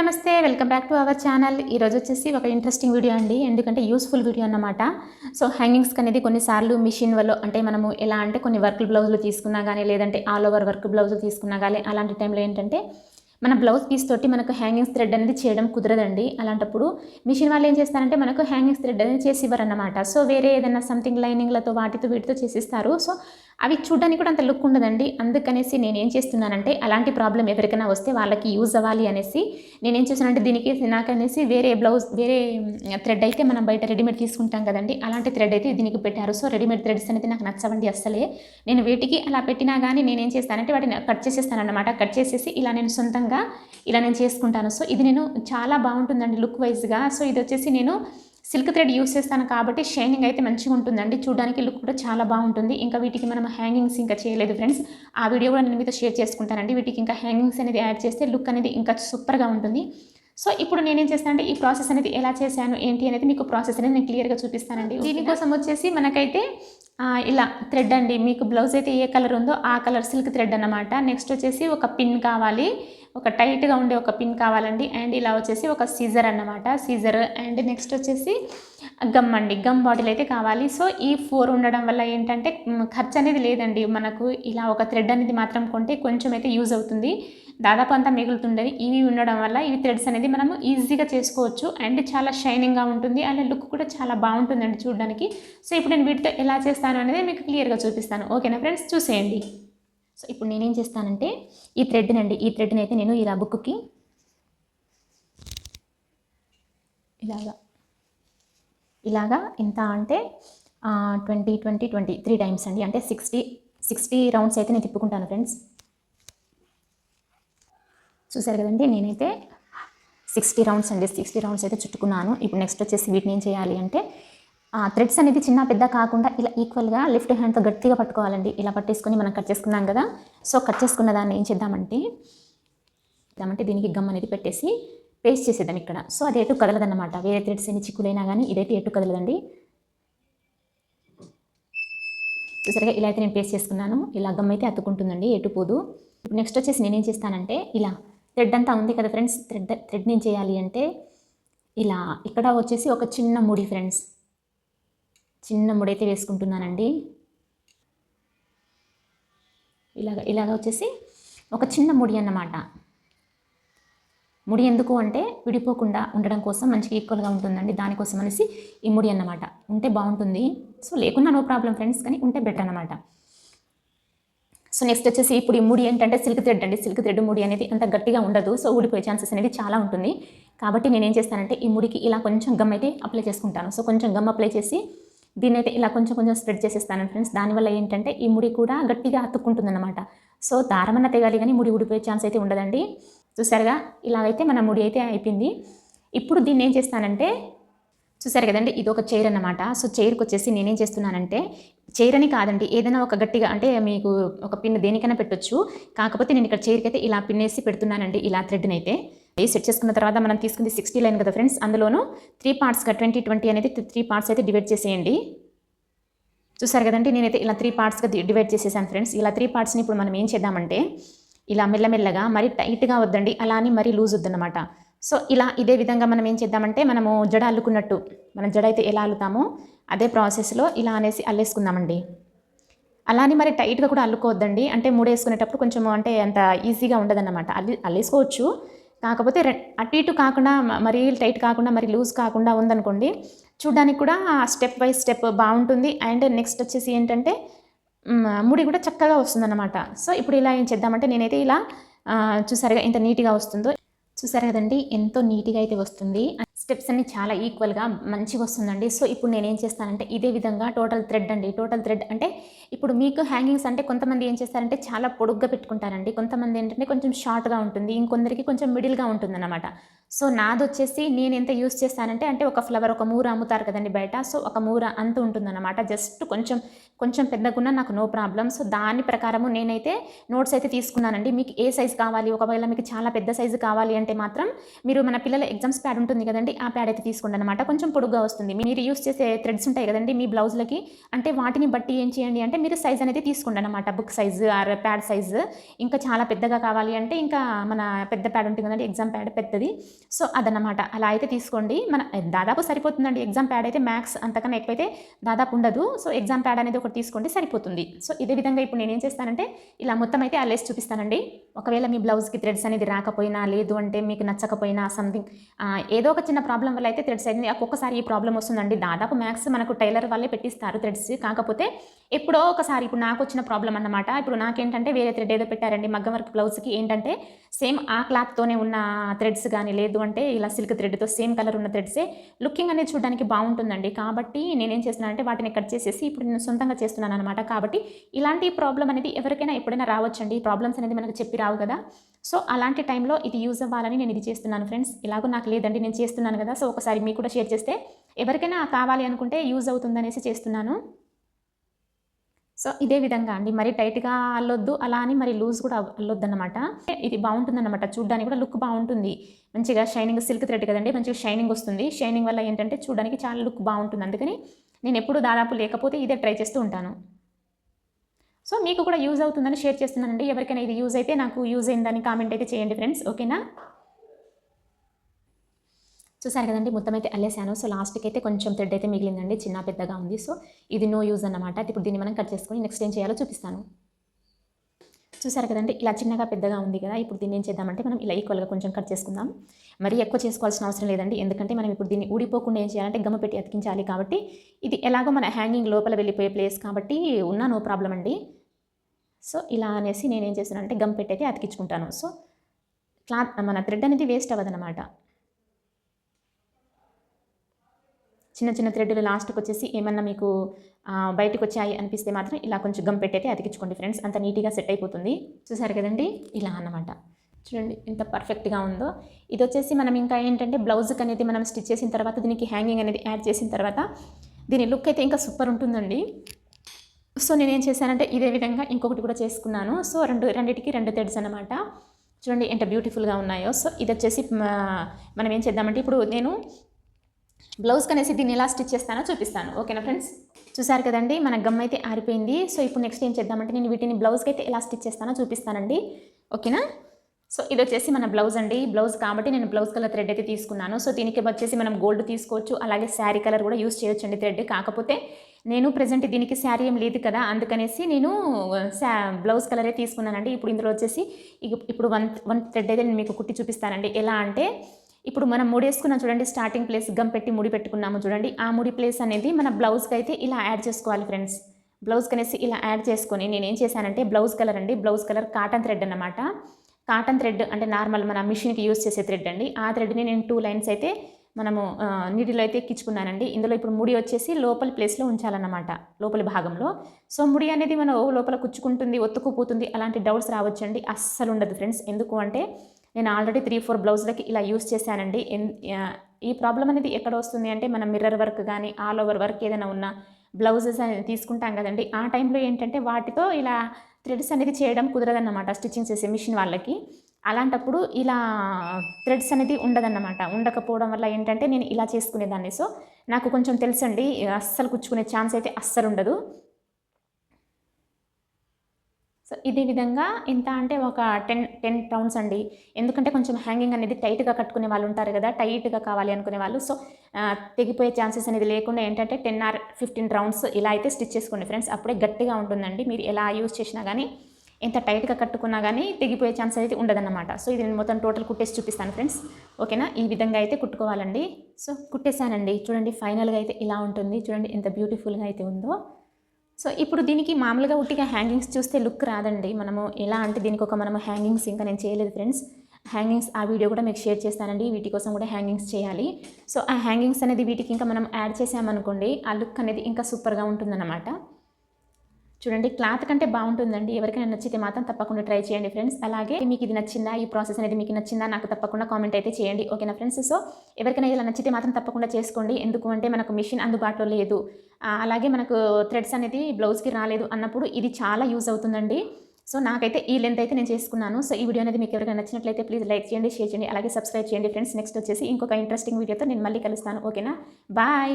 నమస్తే welcome back to our channel. ఈరోజు వచ్చేసి ఒక ఇంట్రెస్టింగ్ వీడియో అండి. ఎందుకంటే యూస్ఫుల్ వీడియో అన్నమాట. సో హ్యాంగింగ్స్కి అనేది కొన్నిసార్లు మిషన్ వల్ల అంటే మనము ఎలా అంటే కొన్ని వర్క్ బ్లౌజులు తీసుకున్నా కానీ లేదంటే ఆల్ ఓవర్ వర్క్ బ్లౌజులు తీసుకున్నా కానీ అలాంటి టైంలో ఏంటంటే మన బ్లౌజ్ పీస్ తోటి మనకు హ్యాంగింగ్స్ థ్రెడ్ అనేది చేయడం కుదరదండి. అలాంటప్పుడు మిషన్ వాళ్ళు ఏం చేస్తారంటే మనకు హ్యాంగింగ్స్ థ్రెడ్ అనేది చేసి ఇవ్వరన్నమాట. సో వేరే ఏదైనా సంథింగ్ లైనింగ్లతో వాటితో వీటితో చేసిస్తారు. సో అవి చూడడానికి కూడా అంత లుక్ ఉండదండి. అందుకనేసి నేను ఏం చేస్తున్నానంటే అలాంటి ప్రాబ్లం ఎవరికైనా వస్తే వాళ్ళకి యూజ్ అవ్వాలి అనేసి నేను ఏం చేశానంటే దీనికి నాకనేసి వేరే బ్లౌజ్ వేరే థ్రెడ్ అయితే మనం బయట రెడీమేడ్ తీసుకుంటాం కదండి. అలాంటి థ్రెడ్ అయితే దీనికి పెట్టారు. సో రెడీమేడ్ థ్రెడ్స్ అనేది నాకు నచ్చవండి అస్సలే. నేను వీటికి అలా పెట్టినా కానీ నేనేం చేస్తానంటే వాటిని కట్ చేసేస్తాను అనమాట కట్ చేసేసి ఇలా నేను సొంతంగా ఇలా నేను చేసుకుంటాను. సో ఇది నేను చాలా బాగుంటుందండి లుక్ వైజ్గా. సో ఇది వచ్చేసి నేను సిల్క్ థ్రెడ్ యూస్ చేస్తాను కాబట్టి షైనింగ్ అయితే మంచిగా ఉంటుందండి. చూడడానికి లుక్ కూడా చాలా బాగుంటుంది. ఇంకా వీటికి మనం హ్యాంగింగ్స్ ఇంకా చేయలేదు ఫ్రెండ్స్. ఆ వీడియో కూడా నేను మీతో షేర్ చేసుకుంటానండి. వీటికి ఇంకా హ్యాంగింగ్స్ అనేది యాడ్ చేస్తే లుక్ అనేది ఇంకా సూపర్గా ఉంటుంది. సో ఇప్పుడు నేనేం చేస్తానంటే ఈ ప్రాసెస్ అనేది ఎలా చేశాను ఏంటి అనేది మీకు ప్రాసెస్ అనేది నేను క్లియర్గా చూపిస్తానండి దీనికోసం వచ్చేసి మనకైతే ఇలా థ్రెడ్ అండి. మీకు బ్లౌజ్ అయితే ఏ కలర్ ఉందో ఆ కలర్ సిల్క్ థ్రెడ్ అనమాట నెక్స్ట్ వచ్చేసి ఒక పిన్ కావాలి. ఒక టైట్గా ఉండే ఒక పిన్ కావాలండి. అండ్ ఇలా వచ్చేసి ఒక సీజర్ అన్నమాట. సీజర్ అండ్ నెక్స్ట్ వచ్చేసి గమ్ అండి. గమ్ బాటిల్ అయితే కావాలి. సో ఈ ఫోర్ ఉండడం వల్ల ఏంటంటే ఖర్చు అనేది లేదండి. మనకు ఇలా ఒక థ్రెడ్ అనేది మాత్రం కొంటే కొంచెం అయితే యూజ్ అవుతుంది. దాదాపు అంతా మిగులుతుండేది. ఇవి ఉండడం వల్ల ఇవి థ్రెడ్స్ అనేది మనము ఈజీగా చేసుకోవచ్చు. అండ్ చాలా షైనింగ్గా ఉంటుంది. అండ్ లుక్ కూడా చాలా బాగుంటుందండి చూడడానికి. సో ఇప్పుడు నేను వీటితో ఎలా చేస్తాను అనేది మీకు క్లియర్గా చూపిస్తాను. ఓకేనా ఫ్రెండ్స్? చూసేయండి. సో ఇప్పుడు నేనేం చేస్తానంటే ఈ థ్రెడ్నండి ఈ థ్రెడ్ని అయితే నేను ఇలా బుక్కి ఇలాగా ఇలాగా ఎంత అంటే twenty twenty twenty three times అండి. అంటే సిక్స్టీ సిక్స్టీ రౌండ్స్ అయితే నేను తిప్పుకుంటాను ఫ్రెండ్స్. చూసారు కదండి నేనైతే సిక్స్టీ రౌండ్స్ అండి సిక్స్టీ రౌండ్స్ అయితే చుట్టుకున్నాను. ఇప్పుడు నెక్స్ట్ వచ్చేసి వీటిని ఏం చేయాలి అంటే థ్రెడ్స్ అనేది చిన్న పెద్ద కాకుండా ఇలా ఈక్వల్గా లెఫ్ట్ హ్యాండ్తో గట్టిగా పట్టుకోవాలండి. ఇలా పట్టేసుకొని మనం కట్ చేసుకున్నాం కదా సో కట్ చేసుకున్న దాన్ని ఏం చేద్దామంటే చేద్దామంటే దీనికి గమ్ అనేది పెట్టేసి పేస్ట్ చేసేద్దాం ఇక్కడ. సో అది ఎటు కదలదన్నమాట. వేరే థ్రెడ్స్ ఎన్ని చిక్కులైనా కానీ ఇదైతే ఎటు కదలదండి. చూసారుగా ఇలా అయితే నేను పేస్ట్ చేసుకున్నాను. ఇలా గమ్ అయితే అతుకుంటుందండి ఎటు పోదు. నెక్స్ట్ వచ్చేసి నేనేం చేస్తానంటే ఇలా థ్రెడ్ అంతా ఉంది కదా ఫ్రెండ్స్. థ్రెడ్ థ్రెడ్ నేను చేయాలి అంటే ఇలా ఇక్కడ వచ్చేసి ఒక చిన్న ముడి ఫ్రెండ్స్. చిన్న ముడి అయితే వేసుకుంటున్నానండి. ఇలాగ ఇలాగ వచ్చేసి ఒక చిన్న ముడి అన్నమాట. ముడి ఎందుకు అంటే విడిపోకుండా ఉండడం కోసం మంచిగా ఈక్వల్గా ఉంటుందండి. దానికోసం అనేసి ఈ ముడి అన్నమాట. ఉంటే బాగుంటుంది. సో లేకున్నా నో ప్రాబ్లం ఫ్రెండ్స్. కానీ ఉంటే బెటర్ అన్నమాట. సో నెక్స్ట్ వచ్చేసి ఇప్పుడు ఈ ముడి ఏంటంటే సిల్క్ థ్రెడ్ అండి. సిల్క్ థ్రెడ్ ముడి అనేది అంత గట్టిగా ఉండదు. సో ఊడిపోయే ఛాన్సెస్ అనేది చాలా ఉంటుంది. కాబట్టి నేను ఏం చేస్తానంటే ఈ ముడికి ఇలా కొంచెం గమ్ అయితే అప్లై చేసుకుంటాను. సో కొంచెం గమ్ అప్లై చేసి దీన్ని అయితే ఇలా కొంచెం కొంచెం స్ప్రెడ్ చేసేస్తాను ఫ్రెండ్స్ దానివల్ల ఏంటంటే ఈ ముడి కూడా గట్టిగా అతుక్కుంటుంది అనమాట సో దారమన్న తెగాలి కానీ ముడి ఊడిపోయే ఛాన్స్ అయితే ఉండదండి. చూసారుగా? ఇలాగైతే మన ముడి అయితే అయిపోయింది. ఇప్పుడు దీన్ని ఏం చేస్తానంటే చూసారు కదండి? ఇది ఒక చైర్ అన్నమాట. సో చైర్కి వచ్చేసి నేనేం చేస్తున్నానంటే చైర్ అని కాదండి ఏదైనా ఒక గట్టిగా అంటే మీకు ఒక పిన్ దేనికైనా పెట్టొచ్చు. కాకపోతే నేను ఇక్కడ చైర్కి అయితే ఇలా పిన్నేసి పెడుతున్నానండి ఇలా థ్రెడ్ని అయితే సెట్ చేసుకున్న తర్వాత మనం తీసుకుంది సిక్స్టీ లైన్ కదా ఫ్రెండ్స్ అందులోనూ త్రీ పార్ట్స్గా ట్వంటీ ట్వంటీ అనేది త్రీ పార్ట్స్ అయితే డివైడ్ చేసేయండి. చూసారు కదండి? నేనైతే ఇలా త్రీ పార్ట్స్గా డివైడ్ చేసేసాను ఫ్రెండ్స్ ఇలా త్రీ పార్ట్స్ని ఇప్పుడు మనం ఏం చేద్దామంటే ఇలా మెల్లమెల్లగా మరి టైట్గా వద్దండి అలా అని మరీ లూజ్ వద్దనమాట సో ఇలా ఇదే విధంగా మనం ఏం చేద్దామంటే మనము జడ అల్లుకున్నట్టు మనం జడ అయితే ఎలా అల్లుతామో అదే ప్రాసెస్లో ఇలా అనేసి అల్లేసుకుందామండి. అలానే మరి టైట్గా కూడా అల్లుకోవద్దండి. అంటే మూడేసుకునేటప్పుడు కొంచెం అంటే అంత ఈజీగా ఉండదన్నమాట. అల్లి అల్లేసుకోవచ్చు. కాకపోతే రె- అటు ఇటు కాకుండా మరీ టైట్ కాకుండా మరి లూజ్ కాకుండా ఉందనుకోండి చూడ్డానికి కూడా స్టెప్ బై స్టెప్ బాగుంటుంది. అండ్ నెక్స్ట్ వచ్చేసి ఏంటంటే ముడి కూడా చక్కగా వస్తుందన్నమాట. సో ఇప్పుడు ఇలా ఏం చేద్దామంటే నేనైతే ఇలా చూసారుగా ఇంత నీట్గా వస్తుందో చూసారు కదండి ఎంతో నీట్గా అయితే వస్తుంది. స్టెప్స్ అన్ని చాలా ఈక్వల్గా మంచిగా వస్తుందండి. సో ఇప్పుడు నేను ఏం చేస్తానంటే ఇదే విధంగా టోటల్ థ్రెడ్ అండి. టోటల్ థ్రెడ్ అంటే ఇప్పుడు మీకు హ్యాంగింగ్స్ అంటే కొంతమంది ఏం చేస్తారంటే చాలా పొడుగ్గా పెట్టుకుంటారండి. కొంతమంది ఏంటంటే కొంచెం షార్ట్గా ఉంటుంది. ఇంకొందరికి కొంచెం మిడిల్గా ఉంటుంది అనమాట సో నాది వచ్చేసి నేను ఎంత యూస్ చేస్తానంటే అంటే ఒక ఫ్లవర్ ఒక మూర అమ్ముతారు కదండి బయట సో ఒక మూర అంత ఉంటుందన్నమాట. జస్ట్ కొంచెం కొంచెం పెద్దగున్నా నాకు నో ప్రాబ్లం. సో దాని ప్రకారము నేనైతే నోట్స్ అయితే తీసుకున్నానండి. మీకు ఏ సైజు కావాలి? ఒకవేళ మీకు చాలా పెద్ద సైజు కావాలి అంటే మాత్రం మీరు మన పిల్లల ఎగ్జామ్స్ ప్యాడ్ ఉంటుంది కదండి ఆ ప్యాడ్ అయితే తీసుకోండి అనమాట కొంచెం పొడుగ్గా వస్తుంది. మీరు యూస్ చేసే థ్రెడ్స్ ఉంటాయి కదండి మీ బ్లౌజ్లకి. అంటే వాటిని బట్టి ఏం చేయండి అంటే మీరు సైజ్ అనేది తీసుకోండి అనమాట book size or pad size. ఇంకా చాలా పెద్దగా కావాలి అంటే ఇంకా మన పెద్ద ప్యాడ్ ఉంటుంది కదండి ఎగ్జామ్ ప్యాడ్ పెద్దది. సో అదన్నమాట. అలా అయితే తీసుకోండి. మన దాదాపు సరిపోతుందండి. ఎగ్జామ్ ప్యాడ్ అయితే మ్యాథ్స్ అంతకన్నా ఎక్కువైతే దాదాపు ఉండదు. సో ఎగ్జామ్ ప్యాడ్ అనేది ఒకటి తీసుకోండి సరిపోతుంది. సో ఇదే విధంగా ఇప్పుడు నేను ఏం చేస్తానంటే ఇలా మొత్తం అయితే ఆ చూపిస్తానండి. ఒకవేళ మీ బ్లౌజ్కి థ్రెడ్స్ అనేది రాకపోయినా లేదు అంటే మీకు నచ్చకపోయినా సంథింగ్ ఏదో ఒక చిన్న ప్రాబ్లం వల్ల అయితే థ్రెడ్స్ అనేది ఒక్కొక్కసారి ఈ ప్రాబ్లం వస్తుందండి. దాదాపు మ్యాథ్స్ మనకు టైలర్ వాళ్ళే పెట్టిస్తారు థ్రెడ్స్. కాకపోతే ఎప్పుడో ఒకసారి ఇప్పుడు నాకు వచ్చిన ప్రాబ్లం అన్నమాట. ఇప్పుడు నాకేంటంటే వేరే థ్రెడ్ ఏదో పెట్టారండి. మగ్గం వర్క్ బ్లౌజ్కి. ఏంటంటే సేమ్ ఆ క్లాత్తోనే ఉన్న థ్రెడ్స్ కానీ లేదు అంటే ఇలా సిల్క్ థ్రెడ్తో సేమ్ కలర్ ఉన్న థ్రెడ్సే లుకింగ్ అనేది చూడడానికి బాగుంటుందండి. కాబట్టి నేనేం చేస్తున్నానంటే వాటిని కట్ చేసేసి ఇప్పుడు నేను సొంతంగా చేస్తున్నాను అనమాట కాబట్టి ఇలాంటి ప్రాబ్లం అనేది ఎవరికైనా ఎప్పుడైనా రావచ్చండి. ఈ ప్రాబ్లమ్స్ అనేది మనకు చెప్పి రావు కదా. సో అలాంటి టైంలో ఇది యూజ్ అవ్వాలని నేను ఇది చేస్తున్నాను ఫ్రెండ్స్. ఇలాగో నాకు లేదండి నేను చేస్తున్నాను కదా. సో ఒకసారి మీకు కూడా షేర్ చేస్తే ఎవరికైనా కావాలి అనుకుంటే యూజ్ అవుతుందనేసి చేస్తున్నాను. సో ఇదే విధంగా అండి. మరి టైట్గా అల్లొద్దు అలా అని మరి లూజ్ కూడా అల్లొద్దు అనమాట ఇది బాగుంటుంది అనమాట చూడడానికి కూడా లుక్ బాగుంటుంది మంచిగా షైనింగ్ సిల్క్ థ్రెడ్ కదండి మంచిగా షైనింగ్ వస్తుంది. షైనింగ్ వల్ల ఏంటంటే చూడడానికి చాలా లుక్ బాగుంటుంది అందుకని నేను ఎప్పుడు దాదాపు లేకపోతే ఇదే ట్రై చేస్తూ ఉంటాను. సో మీకు కూడా యూజ్ అవుతుందని షేర్ చేస్తున్నానండి. ఎవరికైనా ఇది యూజ్ అయితే నాకు యూజ్ అయిందని కామెంట్ అయితే చేయండి ఫ్రెండ్స్. ఓకేనా? చూసారు కదండి మొత్తం అయితే అల్లేసాను సో లాస్ట్కి అయితే కొంచెం థ్రెడ్ అయితే మిగిలిందండి చిన్న పెద్దగా ఉంది. సో ఇది నో యూజ్ అన్నమాట. ఇప్పుడు దీన్ని మనం కట్ చేసుకొని నెక్స్ట్ ఏం చేయాలో చూపిస్తాను. చూసారు కదండి ఇలా చిన్నగా పెద్దగా ఉంది కదా ఇప్పుడు దీన్ని ఏం చేద్దామంటే మనం ఇలా ఈక్వల్గా కొంచెం కట్ చేసుకుందాం. మరి ఎక్కువ చేసుకోవాల్సిన అవసరం లేదండి ఎందుకంటే మనం ఇప్పుడు దీన్ని ఊడిపోకుండా ఏం చేయాలంటే గమ్మ పెట్టి అతికించాలి కాబట్టి ఇది ఎలాగో మన హ్యాంగింగ్ లోపల వెళ్ళిపోయే ప్లేస్ కాబట్టి ఉన్నా నో ప్రాబ్లం అండి. సో ఇలా అనేసి నేనేం చేస్తానంటే గమ్ పెట్టి అయితే అతికించుకుంటాను. సో క్లాత్ మన థ్రెడ్ అనేది వేస్ట్ అవ్వదనమాట చిన్న చిన్న థ్రెడ్లు లాస్ట్కి వచ్చేసి ఏమన్నా మీకు బయటకు వచ్చాయి అనిపిస్తే మాత్రం ఇలా కొంచెం గమ్ పెట్టయితే అతికించుకోండి ఫ్రెండ్స్. అంత నీట్గా సెట్ అయిపోతుంది. చూసారు కదండి? ఇలా అన్నమాట. చూడండి ఎంత పర్ఫెక్ట్గా ఉందో. ఇది వచ్చేసి మనం ఇంకా ఏంటంటే బ్లౌజ్కి అనేది మనం స్టిచ్ చేసిన తర్వాత దీనికి హ్యాంగింగ్ అనేది యాడ్ చేసిన తర్వాత దీని లుక్ అయితే ఇంకా సూపర్ ఉంటుందండి. సో నేనేం చేశానంటే ఇదే విధంగా ఇంకొకటి కూడా చేసుకున్నాను. సో రెండు రెండింటికి రెండు థ్రెడ్స్ అనమాట చూడండి ఎంత బ్యూటిఫుల్గా ఉన్నాయో. సో ఇది వచ్చేసి మనం ఏం చేద్దామంటే ఇప్పుడు నేను బ్లౌజ్ కనేసి దీన్ని ఎలా స్టిచ్ చేస్తానో చూపిస్తాను. ఓకేనా ఫ్రెండ్స్? చూసారు కదండి మన గమ్ అయితే ఆరిపోయింది. సో ఇప్పుడు నెక్స్ట్ ఏం చేద్దామంటే నేను వీటిని బ్లౌజ్కి అయితే ఎలా స్టిచ్ చేస్తానో చూపిస్తానండి. ఓకేనా? సో ఇది వచ్చేసి మన బ్లౌజ్ అండి. బ్లౌజ్ కాబట్టి నేను బ్లౌజ్ కలర్ థ్రెడ్ అయితే తీసుకున్నాను. సో దీనికి వచ్చేసి మనం గోల్డ్ తీసుకోవచ్చు. అలాగే శారీ కలర్ కూడా యూస్ చేయొచ్చు అండి థ్రెడ్. కాకపోతే నేను ప్రజెంట్ దీనికి శారీ ఏం లేదు కదా అందుకనేసి నేను శా బ్లౌజ్ కలరే తీసుకున్నానండి. ఇప్పుడు ఇందులో వచ్చేసి ఇప్పుడు వన్ వన్ థ్రెడ్ అయితే నేను మీకు కుట్టి చూపిస్తానండి. ఎలా అంటే ఇప్పుడు మనం ముడేసుకున్నాం చూడండి స్టార్టింగ్ ప్లేస్ గమ్ పెట్టి ముడి పెట్టుకున్నాము చూడండి. ఆ ముడి ప్లేస్ అనేది మన బ్లౌజ్కి అయితే ఇలా యాడ్ చేసుకోవాలి ఫ్రెండ్స్ బ్లౌజ్ కనేసి ఇలా యాడ్ చేసుకొని నేను ఏం చేశానంటే బ్లౌజ్ కలర్ అండి. బ్లౌజ్ కలర్ కాటన్ థ్రెడ్ అనమాట కాటన్ థ్రెడ్ అంటే నార్మల్ మన మిషన్కి యూజ్ చేసే థ్రెడ్ అండి. ఆ థ్రెడ్ని నేను టూ లైన్స్ అయితే మనము నీటిలో అయితే ఎక్కించుకున్నానండి. ఇందులో ఇప్పుడు ముడి వచ్చేసి లోపల ప్లేస్లో ఉంచాలన్నమాట లోపలి భాగంలో. సో ముడి అనేది మనం లోపల కుచ్చుకుంటుంది ఒత్తుకుపోతుంది అలాంటి డౌట్స్ రావచ్చండి. అస్సలు ఉండదు ఫ్రెండ్స్ ఎందుకు అంటే నేను ఆల్రెడీ త్రీ ఫోర్ బ్లౌజ్లకి ఇలా యూస్ చేశానండి. ఈ ప్రాబ్లం అనేది ఎక్కడ వస్తుంది అంటే మనం మిర్రర్ వర్క్ కానీ ఆల్ ఓవర్ వర్క్ ఏదైనా ఉన్న బ్లౌజెస్ అనేది తీసుకుంటాం కదండి. ఆ టైంలో ఏంటంటే వాటితో ఇలా థ్రెడ్స్ అనేది చేయడం కుదరదన్నమాట స్టిచ్చింగ్ చేసే మిషన్ వాళ్ళకి. అలాంటప్పుడు ఇలా థ్రెడ్స్ అనేది ఉండదన్నమాట. ఉండకపోవడం వల్ల ఏంటంటే నేను ఇలా చేసుకునేదాన్ని. సో నాకు కొంచెం తెలుసండి అస్సలు కుచ్చుకునే ఛాన్స్ అయితే అస్సలు ఉండదు. సో ఇదే విధంగా ఎంత అంటే ఒక టెన్ టెన్ రౌండ్స్ అండి. ఎందుకంటే కొంచెం హ్యాంగింగ్ అనేది టైట్గా కట్టుకునే వాళ్ళు ఉంటారు కదా టైట్గా కావాలి అనుకునే వాళ్ళు. సో తెగిపోయే ఛాన్సెస్ అనేది లేకుండా ఏంటంటే టెన్ ఆర్ ఫిఫ్టీన్ రౌండ్స్ ఇలా అయితే స్టిచ్ చేసుకోండి ఫ్రెండ్స్. అప్పుడే గట్టిగా ఉంటుందండి. మీరు ఎలా యూజ్ చేసినా కానీ ఎంత టైట్గా కట్టుకున్నా కానీ తెగిపోయే ఛాన్స్ అయితే ఉండదన్నమాట. సో ఇది నేను మొత్తం టోటల్ కుట్టేసి చూపిస్తాను ఫ్రెండ్స్. ఓకేనా? ఈ విధంగా అయితే కుట్టుకోవాలండి. సో కుట్టేశానండి చూడండి ఫైనల్గా అయితే ఇలా ఉంటుంది. చూడండి ఎంత బ్యూటిఫుల్గా అయితే ఉందో. సో ఇప్పుడు దీనికి మామూలుగా ఉట్టిగా హ్యాంగింగ్స్ చూస్తే లుక్ రాదండి. మనము ఎలా అంటే దీనికి ఒక మనము హ్యాంగింగ్స్ ఇంకా నేను చేయలేదు ఫ్రెండ్స్. హ్యాంగింగ్స్ ఆ వీడియో కూడా మీకు షేర్ చేస్తానండి. వీటి కోసం కూడా హ్యాంగింగ్స్ చేయాలి. సో ఆ హ్యాంగింగ్స్ అనేది వీటికి ఇంకా మనం యాడ్ చేసామనుకోండి ఆ లుక్ అనేది ఇంకా సూపర్గా ఉంటుందన్నమాట. చూడండి క్లాత్ కంటే బాగుంటుందండి. ఎవరికైనా నచ్చితే మాత్రం తప్పకుండా ట్రై చేయండి ఫ్రెండ్స్. అలాగే మీకు ఇది నచ్చిందా ఈ ప్రాసెస్ అనేది మీకు నచ్చిందా నాకు తప్పకుండా కామెంట్ అయితే చేయండి. ఓకేనా ఫ్రెండ్స్? సో ఎవరికైనా ఇలా నచ్చితే మాత్రం తప్పకుండా చేసుకోండి. ఎందుకు అంటే మనకు మిషన్ అందుబాటులో లేదు. అలాగే మనకు థ్రెడ్స్ అనేది బ్లౌజ్కి రాలేదు అన్నప్పుడు ఇది చాలా యూజ్ అవుతుందండి. సో నాకైతే ఈ లెంత్ అయితే నేను చేసుకున్నాను. సో ఈ వీడియో అనేది మీకు ఎవరికైనా నచ్చినట్లయితే ప్లీజ్ లైక్ చేయండి షేర్ చేయండి. అలాగే సబ్స్క్రైబ్ చేయండి ఫ్రెండ్స్. నెక్స్ట్ వచ్చేసి ఇంకొక ఇంట్రెస్టింగ్ వీడియోతో నేను మళ్ళీ కలుస్తాను. ఓకేనా? బాయ్!